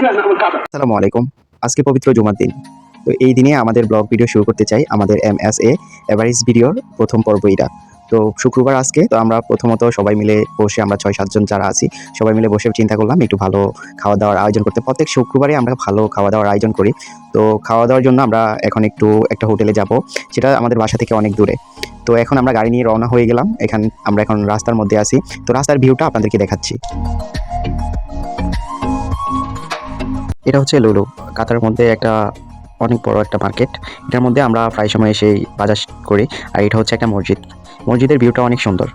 আসসালামু আলাইকুম আজকে পবিত্র জুমার দিন। তো এই দিনে আমাদের ব্লগ ভিডিও শুরু করতে চাই আমাদের এম এস এ এভারেজ ভিডিওর প্রথম পর্ব এটা তো শুক্রবার আজকে, তো আমরা প্রথমত সবাই মিলে বসে আমরা ছয় সাতজন যারা আছি, সবাই মিলে বসে চিন্তা করলাম একটু ভালো খাওয়া দাওয়ার আয়োজন করতে। প্রত্যেক শুক্রবারে আমরা ভালো খাওয়া দাওয়ার আয়োজন করি। তো খাওয়া দাওয়ার জন্য আমরা এখন একটু একটা হোটেলে যাব, সেটা আমাদের বাসা থেকে অনেক দূরে। তো এখন আমরা গাড়ি নিয়ে রওনা হয়ে গেলাম। এখান, আমরা এখন রাস্তার মধ্যে আছি। তো রাস্তার ভিউটা আপনাদেরকে দেখাচ্ছি। এটা হচ্ছে লুলু। কাতারের মধ্যে একটা অনেক বড় একটা মার্কেট। এটার মধ্যে আমরা প্রায় সময় এসে বাজার করি। আর এটা হচ্ছে একটা মসজিদ। মসজিদের ভিউটা অনেক সুন্দর।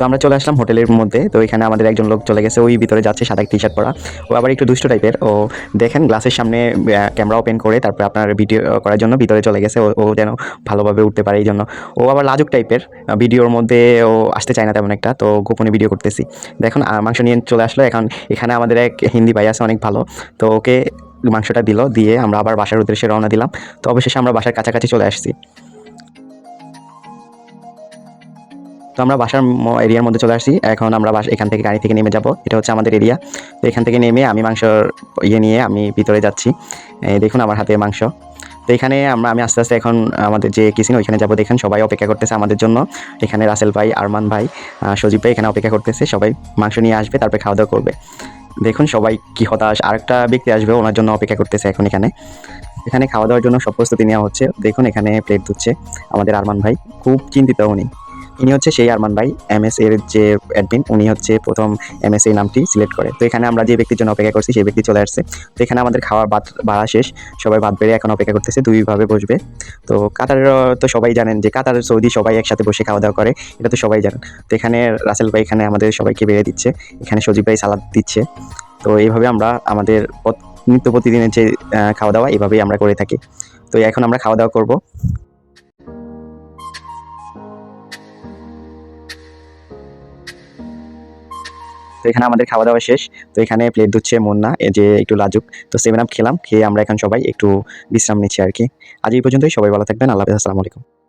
তো আমরা চলে আসলাম হোটেলের মধ্যে। তো এখানে আমাদের একজন লোক চলে গেছে, ওই ভিতরে যাচ্ছে সাদা টি শার্ট পরা। ও আবার একটু দুষ্ট টাইপের ও দেখেন গ্লাসের সামনে ক্যামেরা ওপেন করে তারপরে আপনার ভিডিও করার জন্য ভিতরে চলে গেছে। ও- যেন ভালোভাবে উঠতে পারে এই জন্য। ও আবার লাজুক টাইপের ভিডিওর মধ্যে ও আসতে চায় না তেমন একটা, তো গোপনে ভিডিও করতেছি। দেখুন মাংস নিয়ে চলে আসলো। এখন এখানে আমাদের এক হিন্দি ভাই আছে, অনেক ভালো। তো ওকে মাংসটা দিল, দিয়ে আমরা আবার বাসার উদ্দেশ্যে রওনা দিলাম। তো অবশেষে আমরা বাসার কাছাকাছি চলে আসছি। তো আমরা বাসার এরিয়ার মধ্যে চলে আসছি। এখন আমরা বাস, এখান থেকে গাড়ি থেকে নেমে যাব। এটা হচ্ছে আমাদের এরিয়া। তো এখান থেকে নেমে আমি মাংসর ইয়ে নিয়ে আমি ভিতরে যাচ্ছি। দেখুন আমার হাতে মাংস। তো এখানে আমরা, আমি আস্তে আস্তে এখন আমাদের যে কিসিন ওইখানে যাব। দেখেন সবাই অপেক্ষা করতেছে আমাদের জন্য। এখানে রাসেল ভাই, আরমান ভাই সজীব ভাই এখানে অপেক্ষা করতেছে। সবাই মাংস নিয়ে আসবে, তারপরে খাওয়া দাওয়া করবে। দেখুন সবাই কি হতাশ। আরেকটা ব্যক্তি আসবে, ওনার জন্য অপেক্ষা করতেছে এখন এখানে। এখানে খাওয়া দাওয়ার জন্য সব প্রস্তুতি নেওয়া হচ্ছে। দেখুন এখানে প্লেট ধুচ্ছে আমাদের আরমান ভাই। খুব চিন্তিত উনি। ইনি হচ্ছে সেই আরমান ভাই এম এস এর যে অ্যাডমিন উনি হচ্ছে প্রথম এম এস এই নামটি সিলেক্ট করে। তো এখানে আমরা যে ব্যক্তির জন্য অপেক্ষা করছি, সেই ব্যক্তি চলে আসছে। তো এখানে আমাদের খাওয়ার ভাত বাড়া শেষ। সবাই ভাত বেড়ে এখন অপেক্ষা করতেছে, দুইভাবে বসবে। তো কাতারের, তো সবাই জানেন যে কাতার, সৌদি সবাই একসাথে বসে খাওয়া দাওয়া করে, এটা তো সবাই জানেন। তো এখানে রাসেল ভাই এখানে আমাদের সবাইকে বেড়ে দিচ্ছে। এখানে সজীব ভাই সালাদ দিচ্ছে। তো এইভাবে আমরা আমাদের নিত্য প্রতিদিনের যে খাওয়া দাওয়া এইভাবেই আমরা করে থাকি। তো এখন আমরা খাওয়া দাওয়া করব। তো এখানে আমাদের খাওয়া দাওয়া শেষ। তো এখানে প্লেট ধুচ্ছে মুন্না যে একটু লাজুক। তো সেভেন আপ খেলাম, খেয়ে আমরা এখন সবাই একটু বিশ্রাম নিচ্ছি আর কি। আজ এই পর্যন্তই, সবাই ভালো থাকবেন, আল্লাহ আসসালামু আলাইকুম।